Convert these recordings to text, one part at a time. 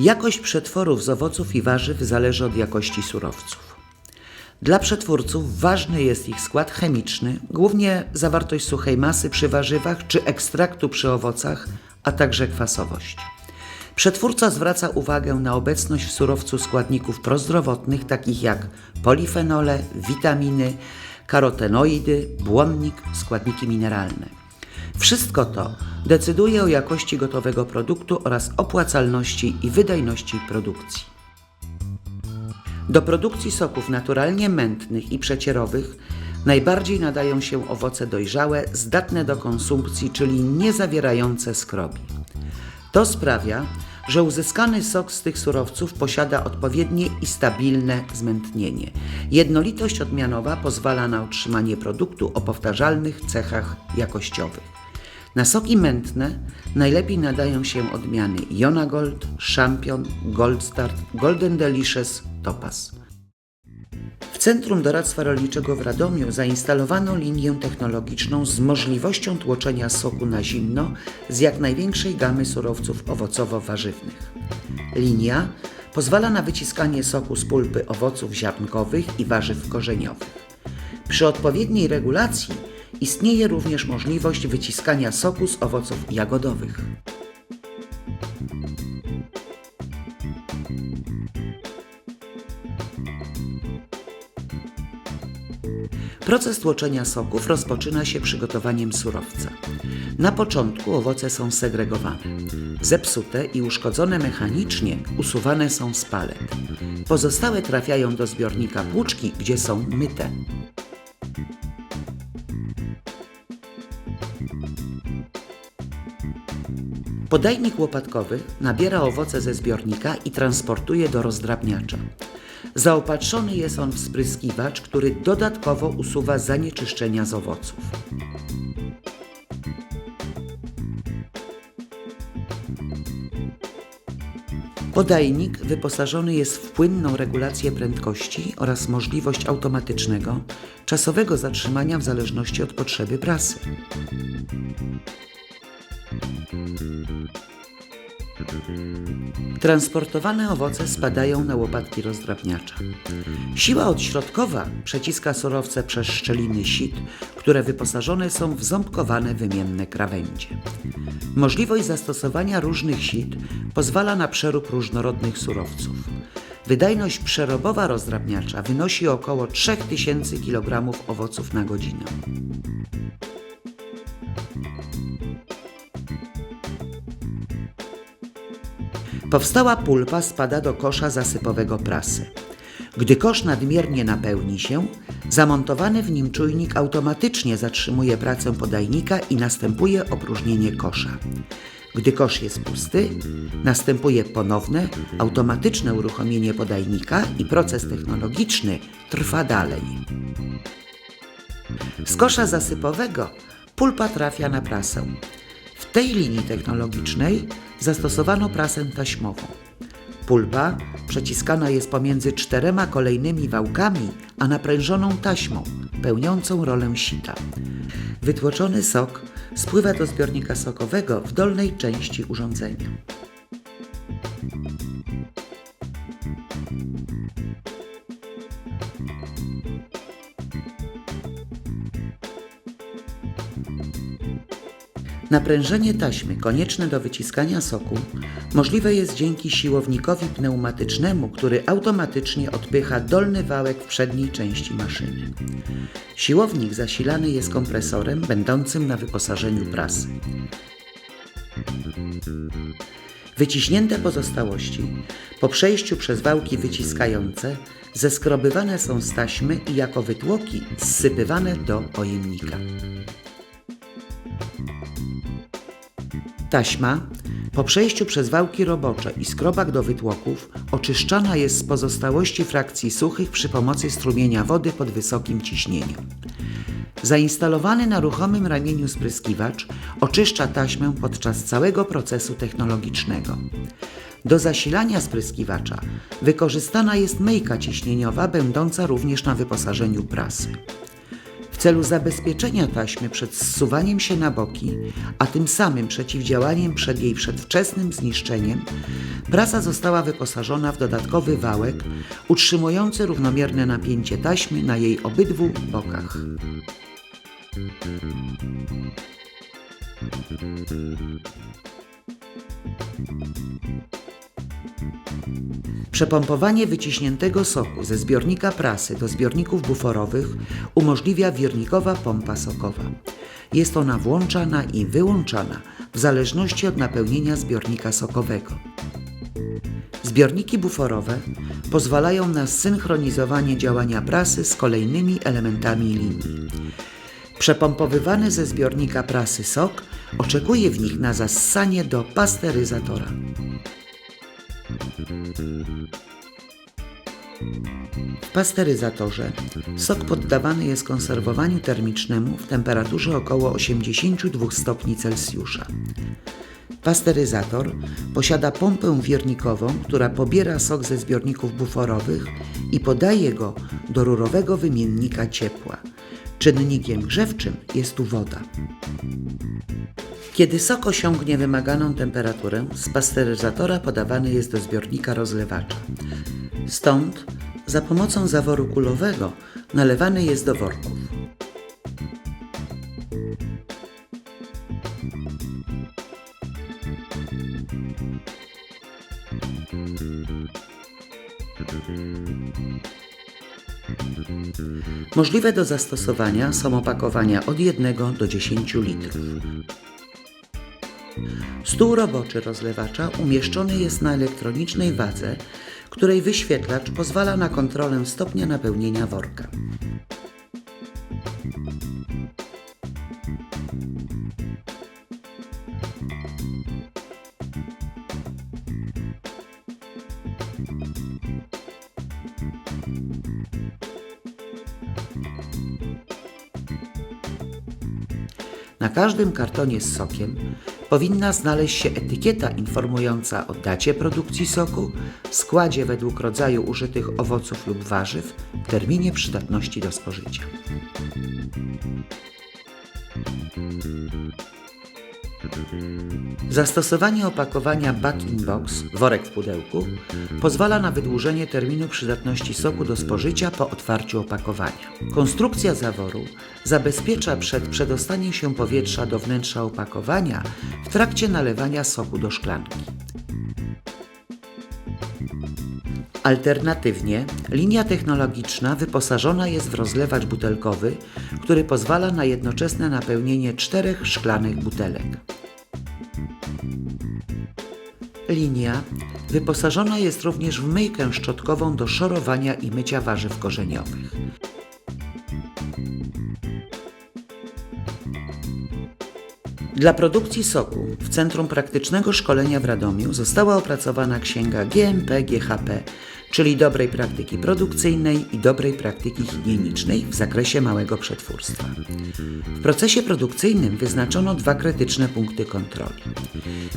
Jakość przetworów z owoców i warzyw zależy od jakości surowców. Dla przetwórców ważny jest ich skład chemiczny, głównie zawartość suchej masy przy warzywach czy ekstraktu przy owocach, a także kwasowość. Przetwórca zwraca uwagę na obecność w surowcu składników prozdrowotnych takich jak polifenole, witaminy, karotenoidy, błonnik, składniki mineralne. Wszystko to decyduje o jakości gotowego produktu oraz opłacalności i wydajności produkcji. Do produkcji soków naturalnie mętnych i przecierowych najbardziej nadają się owoce dojrzałe, zdatne do konsumpcji, czyli nie zawierające skrobi. To sprawia, że uzyskany sok z tych surowców posiada odpowiednie i stabilne zmętnienie. Jednolitość odmianowa pozwala na utrzymanie produktu o powtarzalnych cechach jakościowych. Na soki mętne najlepiej nadają się odmiany Jona Gold, Champion, Gold Start, Golden Delicious, Topaz. W Centrum Doradztwa Rolniczego w Radomiu zainstalowano linię technologiczną z możliwością tłoczenia soku na zimno z jak największej gamy surowców owocowo-warzywnych. Linia pozwala na wyciskanie soku z pulpy owoców ziarnkowych i warzyw korzeniowych. Przy odpowiedniej regulacji istnieje również możliwość wyciskania soku z owoców jagodowych. Proces tłoczenia soków rozpoczyna się przygotowaniem surowca. Na początku owoce są segregowane. Zepsute i uszkodzone mechanicznie usuwane są z palet. Pozostałe trafiają do zbiornika płuczki, gdzie są myte. Podajnik łopatkowy nabiera owoce ze zbiornika i transportuje do rozdrabniacza. Zaopatrzony jest on w spryskiwacz, który dodatkowo usuwa zanieczyszczenia z owoców. Podajnik wyposażony jest w płynną regulację prędkości oraz możliwość automatycznego, czasowego zatrzymania w zależności od potrzeby prasy. Transportowane owoce spadają na łopatki rozdrabniacza. Siła odśrodkowa przeciska surowce przez szczeliny sit, które wyposażone są w ząbkowane wymienne krawędzie. Możliwość zastosowania różnych sit pozwala na przerób różnorodnych surowców. Wydajność przerobowa rozdrabniacza wynosi około 3000 kg owoców na godzinę. Powstała pulpa spada do kosza zasypowego prasy. Gdy kosz nadmiernie napełni się, zamontowany w nim czujnik automatycznie zatrzymuje pracę podajnika i następuje opróżnienie kosza. Gdy kosz jest pusty, następuje ponowne, automatyczne uruchomienie podajnika i proces technologiczny trwa dalej. Z kosza zasypowego pulpa trafia na prasę. W tej linii technologicznej zastosowano prasę taśmową. Pulpa przeciskana jest pomiędzy czterema kolejnymi wałkami, a naprężoną taśmą, pełniącą rolę sita. Wytłoczony sok spływa do zbiornika sokowego w dolnej części urządzenia. Naprężenie taśmy konieczne do wyciskania soku możliwe jest dzięki siłownikowi pneumatycznemu, który automatycznie odpycha dolny wałek w przedniej części maszyny. Siłownik zasilany jest kompresorem będącym na wyposażeniu prasy. Wyciśnięte pozostałości po przejściu przez wałki wyciskające zeskrobywane są z taśmy i jako wytłoki zsypywane do pojemnika. Taśma po przejściu przez wałki robocze i skrobak do wytłoków oczyszczana jest z pozostałości frakcji suchych przy pomocy strumienia wody pod wysokim ciśnieniem. Zainstalowany na ruchomym ramieniu spryskiwacz oczyszcza taśmę podczas całego procesu technologicznego. Do zasilania spryskiwacza wykorzystana jest myjka ciśnieniowa, będąca również na wyposażeniu prasy. Celu zabezpieczenia taśmy przed zsuwaniem się na boki, a tym samym przeciwdziałaniem przed jej przedwczesnym zniszczeniem, prasa została wyposażona w dodatkowy wałek utrzymujący równomierne napięcie taśmy na jej obydwu bokach. Przepompowanie wyciśniętego soku ze zbiornika prasy do zbiorników buforowych umożliwia wirnikowa pompa sokowa. Jest ona włączana i wyłączana w zależności od napełnienia zbiornika sokowego. Zbiorniki buforowe pozwalają na zsynchronizowanie działania prasy z kolejnymi elementami linii. Przepompowywany ze zbiornika prasy sok oczekuje w nich na zassanie do pasteryzatora. W pasteryzatorze sok poddawany jest konserwowaniu termicznemu w temperaturze około 82 stopni Celsjusza. Pasteryzator posiada pompę wirnikową, która pobiera sok ze zbiorników buforowych i podaje go do rurowego wymiennika ciepła. Czynnikiem grzewczym jest tu woda. Kiedy sok osiągnie wymaganą temperaturę, z pasteryzatora podawany jest do zbiornika rozlewacza. Stąd za pomocą zaworu kulowego nalewany jest do worków. Możliwe do zastosowania są opakowania od 1 do 10 litrów. Stół roboczy rozlewacza umieszczony jest na elektronicznej wadze, której wyświetlacz pozwala na kontrolę stopnia napełnienia worka. Na każdym kartonie z sokiem powinna znaleźć się etykieta informująca o dacie produkcji soku, składzie według rodzaju użytych owoców lub warzyw, terminie przydatności do spożycia. Zastosowanie opakowania back in box, worek w pudełku, pozwala na wydłużenie terminu przydatności soku do spożycia po otwarciu opakowania. Konstrukcja zaworu zabezpiecza przed przedostaniem się powietrza do wnętrza opakowania w trakcie nalewania soku do szklanki. Alternatywnie linia technologiczna wyposażona jest w rozlewacz butelkowy, który pozwala na jednoczesne napełnienie czterech szklanych butelek. Linia wyposażona jest również w myjkę szczotkową do szorowania i mycia warzyw korzeniowych. Dla produkcji soku w Centrum Praktycznego Szkolenia w Radomiu została opracowana księga GMP GHP, czyli dobrej praktyki produkcyjnej i dobrej praktyki higienicznej w zakresie małego przetwórstwa. W procesie produkcyjnym wyznaczono dwa krytyczne punkty kontroli.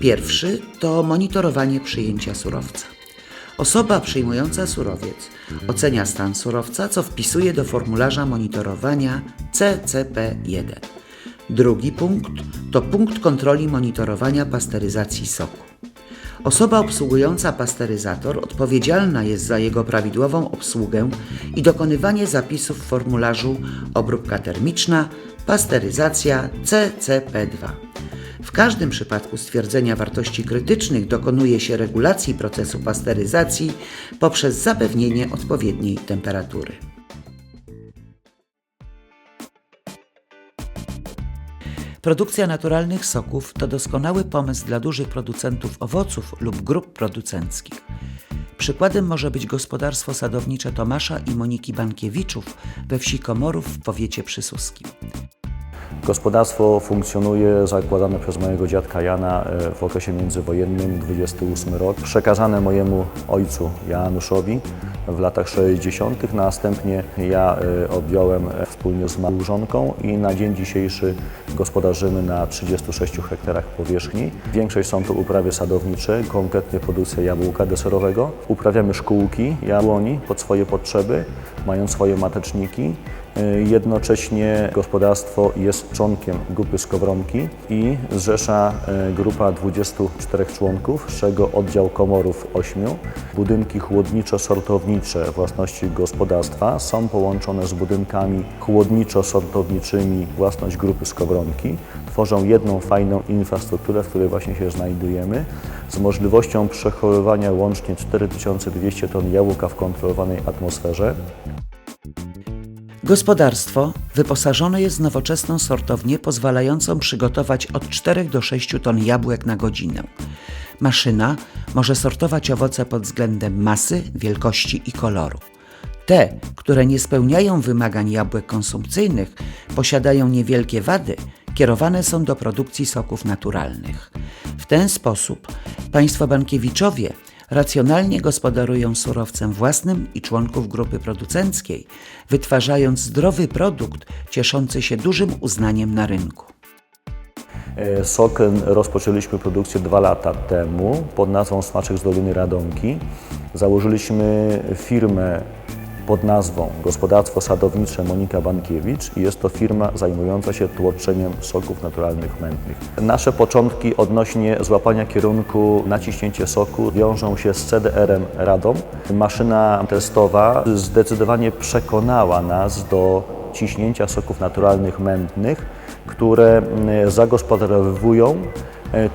Pierwszy to monitorowanie przyjęcia surowca. Osoba przyjmująca surowiec ocenia stan surowca, co wpisuje do formularza monitorowania CCP1. Drugi punkt to punkt kontroli monitorowania pasteryzacji soku. Osoba obsługująca pasteryzator odpowiedzialna jest za jego prawidłową obsługę i dokonywanie zapisów w formularzu obróbka termiczna, pasteryzacja CCP2. W każdym przypadku stwierdzenia wartości krytycznych dokonuje się regulacji procesu pasteryzacji poprzez zapewnienie odpowiedniej temperatury. Produkcja naturalnych soków to doskonały pomysł dla dużych producentów owoców lub grup producenckich. Przykładem może być gospodarstwo sadownicze Tomasza i Moniki Bankiewiczów we wsi Komorów w powiecie przysłuskim. Gospodarstwo funkcjonuje zakładane przez mojego dziadka Jana e, w okresie międzywojennym, 28 rok. Przekazane mojemu ojcu Januszowi w latach 60. Następnie ja e, objąłem e, wspólnie z małżonką i na dzień dzisiejszy gospodarzymy na 36 hektarach powierzchni. Większość są to uprawy sadownicze, konkretnie produkcja jabłka deserowego. Uprawiamy szkółki jabłoni pod swoje potrzeby, mają swoje mateczniki Y, Jednocześnie gospodarstwo jest członkiem grupy Skowronki i zrzesza y, grupa 24 członków, z czego oddział komorów 8. Budynki chłodniczo-sortownicze własności gospodarstwa są połączone z budynkami chłodniczo-sortowniczymi własność grupy Skowronki. Tworzą jedną fajną infrastrukturę, w której właśnie się znajdujemy, z możliwością przechowywania łącznie 4200 ton jabłka w kontrolowanej atmosferze. Gospodarstwo wyposażone jest w nowoczesną sortownię pozwalającą przygotować od 4 do 6 ton jabłek na godzinę. Maszyna może sortować owoce pod względem masy, wielkości i koloru. Te, które nie spełniają wymagań jabłek konsumpcyjnych, posiadają niewielkie wady, kierowane są do produkcji soków naturalnych. W ten sposób państwo Bankiewiczowie racjonalnie gospodarują surowcem własnym i członków grupy producenckiej, wytwarzając zdrowy produkt cieszący się dużym uznaniem na rynku. E, Sok rozpoczęliśmy produkcję dwa lata temu pod nazwą Smaczek z Doliny Radomki. Założyliśmy firmę pod nazwą Gospodarstwo Sadownicze Monika Bankiewicz i jest to firma zajmująca się tłoczeniem soków naturalnych mętnych. Nasze początki odnośnie złapania kierunku na ciśnięcie soku wiążą się z CDR-em Radom. Maszyna testowa zdecydowanie przekonała nas do ciśnięcia soków naturalnych mętnych, które mm, zagospodarowują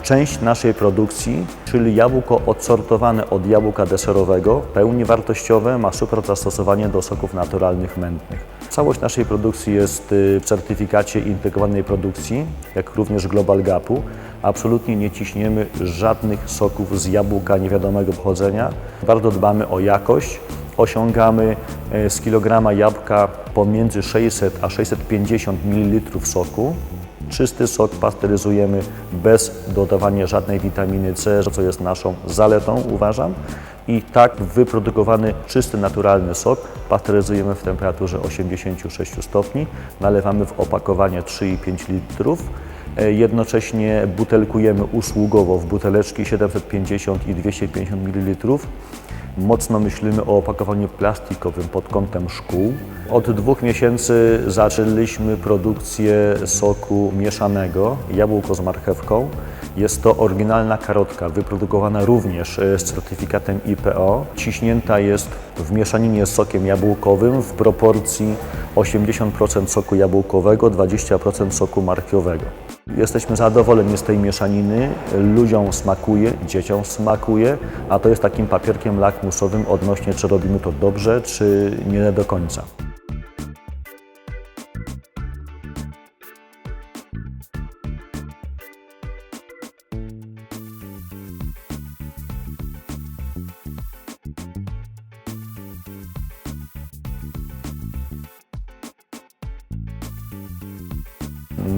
część naszej produkcji, czyli jabłko odsortowane od jabłka deserowego, pełni wartościowe, ma super zastosowanie do soków naturalnych mętnych. Całość naszej produkcji jest y, w certyfikacie integrowanej produkcji, jak również Global Gapu. Absolutnie nie ciśniemy żadnych soków z jabłka niewiadomego pochodzenia. Bardzo dbamy o jakość. Osiągamy e, z kilograma jabłka pomiędzy 600 a 650 ml soku. Czysty sok pasteryzujemy bez dodawania żadnej witaminy C, co jest naszą zaletą, uważam. I tak wyprodukowany czysty, naturalny sok pasteryzujemy w temperaturze 86 stopni. Nalewamy w opakowanie 3,5 litrów. E, Jednocześnie butelkujemy usługowo w buteleczki 750 i 250 ml. Mocno myślimy o opakowaniu plastikowym pod kątem szkół. Od dwóch miesięcy zaczęliśmy produkcję soku mieszanego, jabłko z marchewką. Jest to oryginalna karotka, wyprodukowana również e, z certyfikatem IPO. Ciśnięta jest w mieszaninie z sokiem jabłkowym w proporcji 80% soku jabłkowego, 20% soku marchwiowego. Jesteśmy zadowoleni z tej mieszaniny, ludziom smakuje, dzieciom smakuje, a to jest takim papierkiem lakmusowym odnośnie, czy robimy to dobrze, czy nie do końca.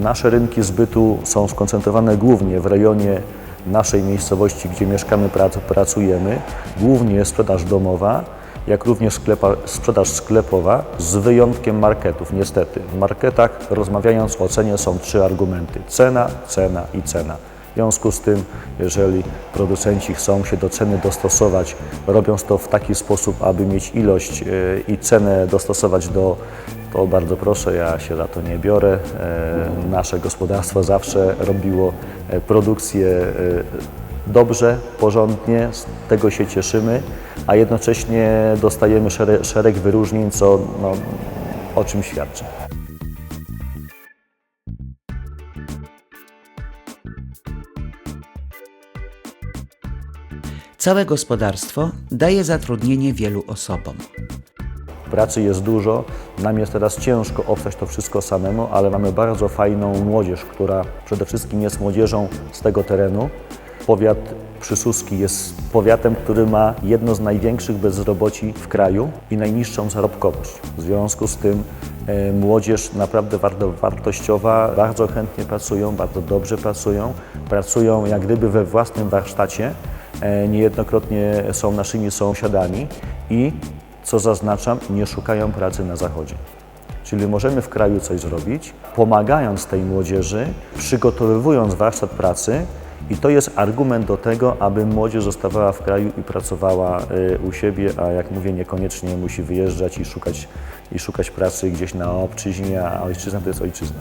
Nasze rynki zbytu są skoncentrowane głównie w rejonie naszej miejscowości, gdzie mieszkamy, prac- pracujemy, głównie sprzedaż domowa, jak również sklepa, sprzedaż sklepowa, z wyjątkiem marketów. Niestety, w marketach rozmawiając o cenie są trzy argumenty: cena, cena i cena. W związku z tym, jeżeli producenci chcą się do ceny dostosować, robiąc to w taki sposób, aby mieć ilość e, i cenę dostosować do, to bardzo proszę, ja się za to nie biorę. E, Nasze gospodarstwo zawsze robiło e, produkcję dobrze, porządnie, z tego się cieszymy, a jednocześnie dostajemy szereg, szereg wyróżnień, co no, o czym świadczy. Całe gospodarstwo daje zatrudnienie wielu osobom. Pracy jest dużo, nam jest teraz ciężko obstać to wszystko samemu, ale mamy bardzo fajną młodzież, która przede wszystkim jest młodzieżą z tego terenu. Powiat przysuski jest powiatem, który ma jedno z największych bezroboci w kraju i najniższą zarobkowość. W związku z tym e, młodzież naprawdę warto, wartościowa, bardzo chętnie pracują, bardzo dobrze pracują, pracują jak gdyby we własnym warsztacie, niejednokrotnie są naszymi sąsiadami i co zaznaczam, nie szukają pracy na zachodzie. Czyli możemy w kraju coś zrobić, pomagając tej młodzieży, przygotowywując warsztat pracy I to jest argument do tego, aby młodzież zostawała w kraju i pracowała y, u siebie, a jak mówię, niekoniecznie musi wyjeżdżać i szukać, i szukać pracy gdzieś na obczyźnie, a ojczyzna to jest ojczyzna.